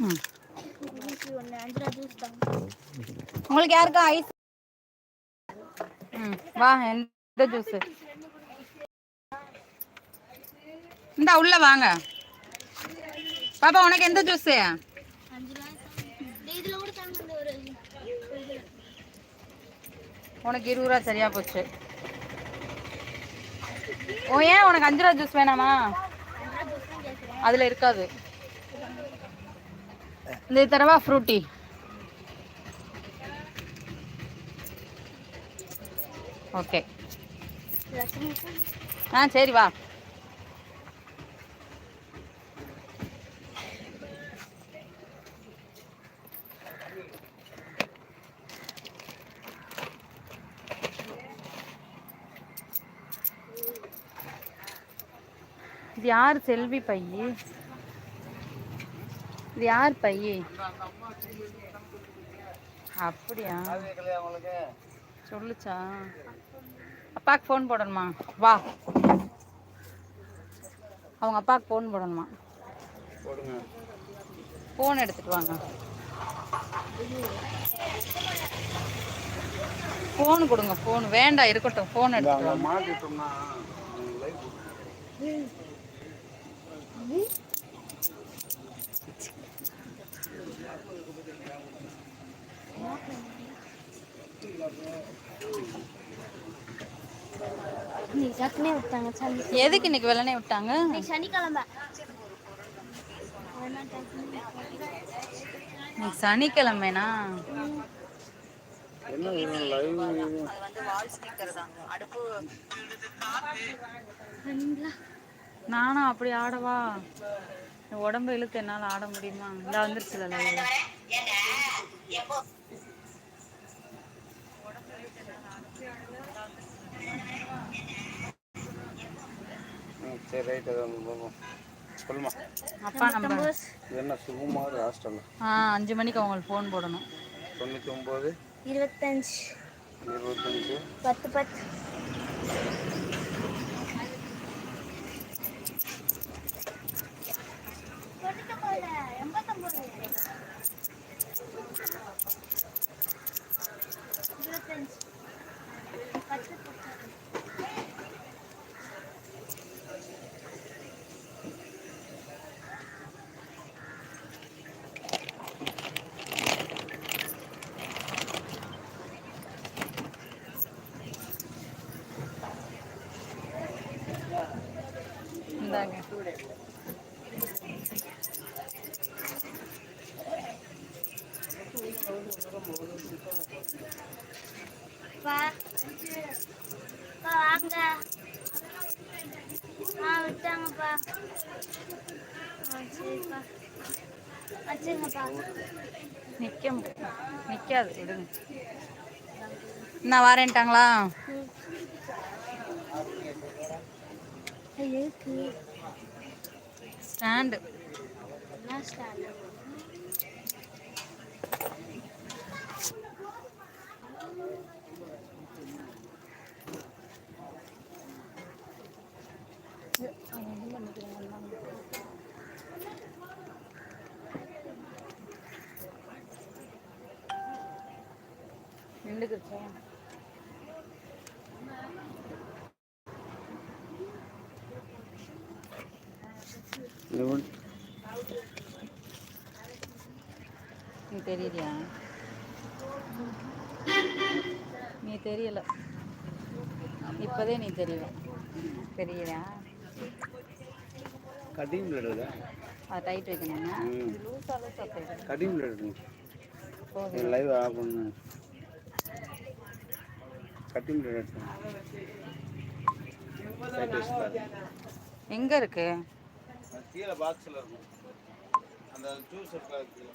Hmm. உங்களுக்கு யாருக்கா ice ம் hmm, வா எந்த ஜூஸ் இந்தா உள்ள வாங்க. பாப்பா உனக்கு எந்த ஜூஸ் உனக்கு இருபது ரூபா சரியா போச்சு. ஓ ஏன் உனக்கு அஞ்சு ரூபா ஜூஸ் வேணாமா? அதுல இருக்காது. இந்த இது தரவா ஃப்ரூட்டி ஓகே ஆ சரி வா. இது யார் செல்வி பையி? இது யார் பையி? அப்படியா? சொல்லுச்சா? அப்பாவுக்கு ஃபோன் போடணுமா? வா. அவங்க அப்பாவுக்கு ஃபோன் போடணுமா? போடுங்க. ஃபோன் எடுத்துட்டு வாங்க. ஃபோன் கொடுங்க ஃபோன் வேண்டாம் இருக்கட்டும் ஃபோன் எடுத்துட்டு வாங்க. சட்டுனே விட்டாங்க சனி எதுக்கு இன்னைக்கு வெள்ளனே விட்டாங்க? சனிக்கிழமை. இன்னைக்கு சனிக்கிழமைனா? என்ன வேணும் லைவ் அது வந்து வால் ஸ்பீக்கர் தான் அடுப்பு நானும் அப்படி ஆடவா? உடம்பு இழுத்து என்னால ஆட முடியுமா? இந்த வந்துருச்சுல சரி ரைட் அதை வந்து பார்ப்போம் சொல்லுமா அப்பா நம்ம இது என்ன சுகுமார் ஹாஸ்டல் ஆ அஞ்சு மணிக்கு அவங்களுக்கு ஃபோன் போடணும். தொண்ணூற்றி ஒம்பது. இருபத்தஞ்சு. இருபத்தஞ்சு. பத்து பத்து. இந்தாங்க வாங்க. ஆ விட்டாங்கப்பா. சரிப்பா. வச்சுருங்கப்பா. நிக்க முடியாது நிக்காது விடுங்க. நான் வரேன்ட்டாங்களா? ஸ்டாண்டு. என்ன ஸ்டாண்ட்? நின்றுக்குச்சா நீ தெரியலையா நீ தெரியல. இப்போதே நீ தெரியல. தெரியலையா? கட்டிங் பிளேடு அது டைட் வைக்கணும்னா. லூஸாக லூஸாக கட்டிங் பிளேடு லைவ் ஆஃப் பண்ணு கட்டிங். எங்கே இருக்கு? கீழே பாக்ஸில் இருக்கும். அந்த ஜூஸ் இருக்கா. கீழே